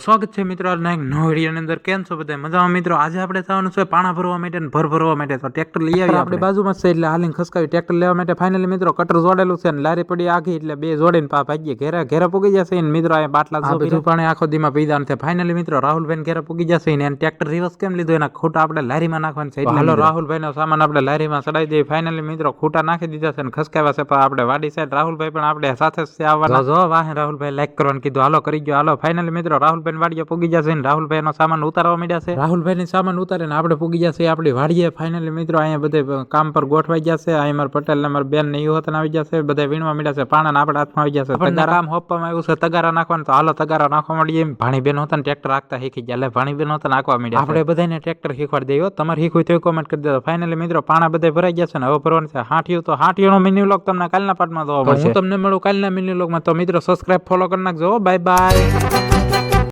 સ્વાગત છે મિત્રો આજના એક નવા વિડીયોની અંદર. કેમ છો બધા? મજામાં મિત્રો? આજે આપણે થવાનું છે પાણા ભરવા માટે અને ભર ભરવા માટે. તો ટ્રેક્ટર લઈ આવી આપણે. બાજુમાં છે એટલે હાલીને ખસકાવી ટ્રેક્ટર લેવા માટે. ફાઇનલી મિત્રો કટર જોડેલું છે અને લારી પડી આખી એટલે બે જોડીને પા ભાગીએ. ઘેરા ઘેરા પૂગી જશે અને મિત્રો આ બાટલા બધું પાણી આખો દીમાં પીધા નથી ફાઇનલી મિત્રો રાહુલભાઈ ઘેરા પૂગી જશે ને એને ટ્રેક્ટર રિવર્સ કેમ લીધું? એના ખોટા આપણે લારીમાં નાખવાનું છે. એટલે હાલો રાહુલભાઈનો સામાન આપણે લારીમાં ચડાવી દઈએ. ફાઇનલી મિત્રો ખોટા નાખી દીધા છે અને ખસકાવ્યા છે. પણ આપણે વાડી સાઈડ રાહુલભાઈ પણ આપણે સાથે આવવાના. જો વાહે રાહુલભાઈ લાઈક કરવાનું કીધું. હાલો કરી ગયો. હાલો ફાઇનલી મિત્રો રાહુલભાઈ વાડીએ પૂગી જશે ને રાહુલભાઈ સામાન ઉતારવા માંડ્યા છે. રાહુલભાઈની સામાન ઉતારીને આપણે પૂગી જશે આપણી વાડીએ ફાઇનલી મિત્રો અહીંયા બધે કામ પર ગોઠવાઈ જશે અહીં મારા પટેલ ને મારા બેન ને યુવતન આવી જશે બધા વીણવા માંડ્યા છે. પાણા આપણા હાથમાં આવી જશે તગારા કામ હોપવામાં આવ્યું છે. તગારા નાખવાનું તો હાલો તગારા નાખવા એમ ભાણી બેન હતા ટ્રેક્ટર રાખતા શીખી ગયા. એટલે ભાણી બેન હતા નાખવા માંડ્યા આપણે બધાને ટ્રેક્ટર શીખવાડી દઈએ. તમારે શીખવું તો કોમેન્ટ કરી દેજો. ફાઇનલી મિત્રો પાણા બધા ભરાઈ ગયા છે ને હવે ભરવાનું છે. હાંઠિયું તો હાંઠિયું નો મિની વ્લોગ તમને કાલના પાર્ટમાં જોવા મળશે હું તમને મળું કાલના મિની વ્લોગમાં તો મિત્રો સબસ્ક્રાઇબ ફોલો કરી નાખજો બાય બાય